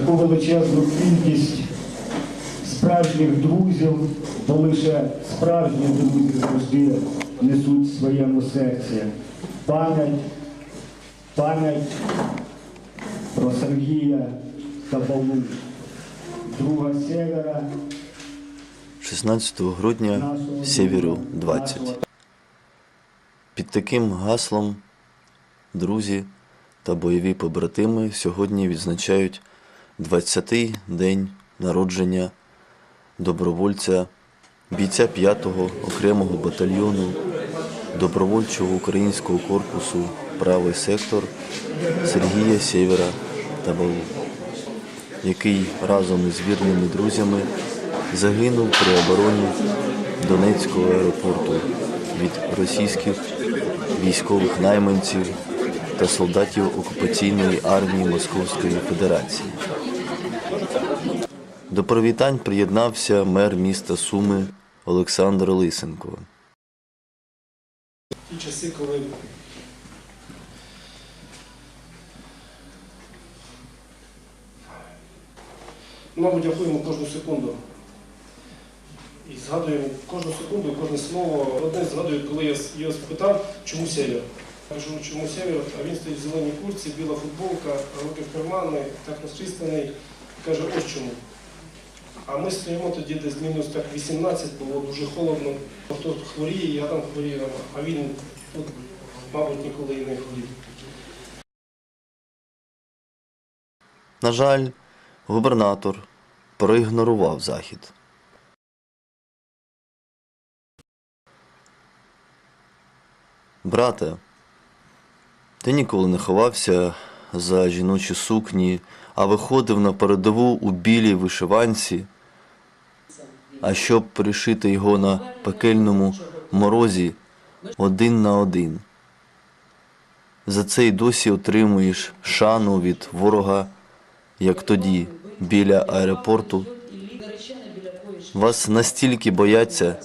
таку величезну кількість справжніх друзів, бо лише справжні друзі завжди несуть в своєму серці пам'ять, пам'ять про Сергія та Павлу, друга севера. 16 грудня Сєвєру 20. Під таким гаслом друзі та бойові побратими сьогодні відзначають 20-й день народження добровольця, бійця 5-го окремого батальйону добровольчого українського корпусу Правий сектор Сергія Сєвєра та Балу який разом із вірними друзями загинув при обороні Донецького аеропорту від російських військових найманців та солдатів окупаційної армії Московської Федерації. До привітань приєднався мер міста Суми Олександр Лисенко. ті часи, коли мабуть, дякуємо кожну секунду. І згадуємо кожну секунду, кожне слово. Одне згадую, коли я його спитав, чому север. Кажу, чому север, а він стоїть в зеленій курці, біла футболка, руки в кармани, так розчистений. Каже, ось чому. А ми стоїмо тоді десь мінус так 18, було дуже холодно. Хто хворіє, я там хворію, а він тут, мабуть, ніколи і не хворів. На жаль, губернатор проігнорував захід. Брате, ти ніколи не ховався за жіночі сукні, а виходив на передову у білій вишиванці. А щоб пришити його на пекельному морозі один на один. За це й досі отримуєш шану від ворога, як тоді, біля аеропорту. Вас настільки бояться,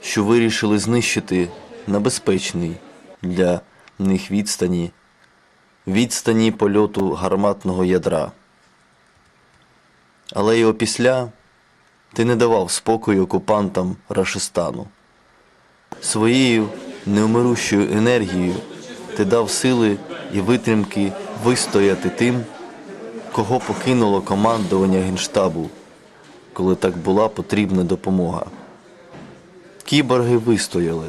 що вирішили знищити на безпечний для них відстані, відстані польоту гарматного ядра. Але й опісля ти не давав спокою окупантам Рашистану. Своєю невмирущою енергією ти дав сили і витримки вистояти тим, кого покинуло командування Генштабу, коли так була потрібна допомога. Кіборги вистояли.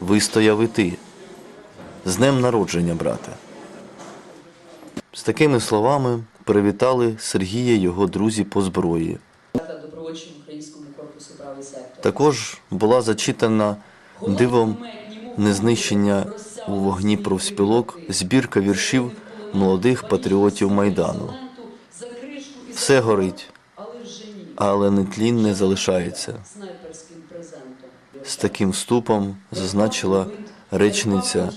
Вистояв і ти. З днем народження, брате. З такими словами привітали Сергія його друзі по зброї. добровольчому українському корпусу правий сектор. Також була зачитана дивом незнищення у вогні профспілок збірка віршів молодих патріотів Майдану. Все горить, Але але нетлінне залишається. З таким вступом зазначила речниця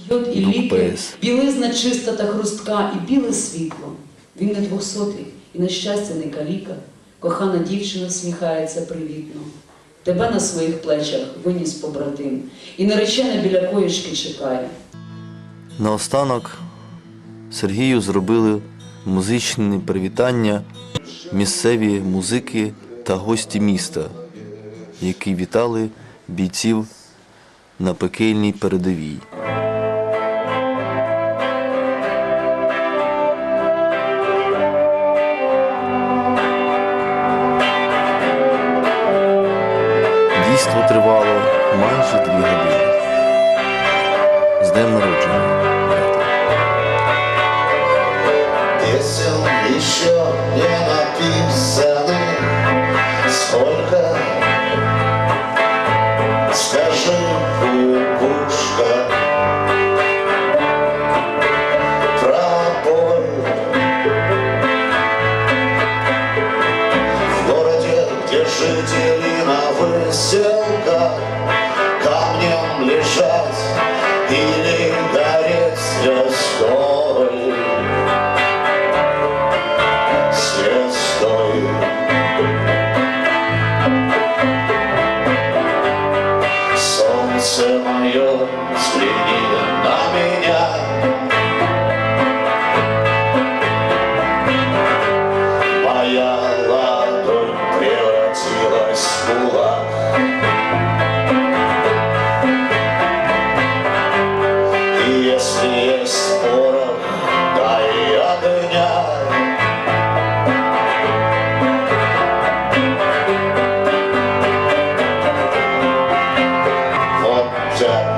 ПС. білизна чиста та хрустка і біле світло. Він не двохсотий і на щастя не каліка. Кохана дівчина всміхається привітно. Тебе на своїх плечах виніс побратим, і наречена біля коїшки чекає. Наостанок Сергію зробили музичні привітання місцеві музики та гості міста, які вітали бійців на пекельній передовій. Дійство тривало майже дві години. З днем народження. Песен еще не написаны Jack.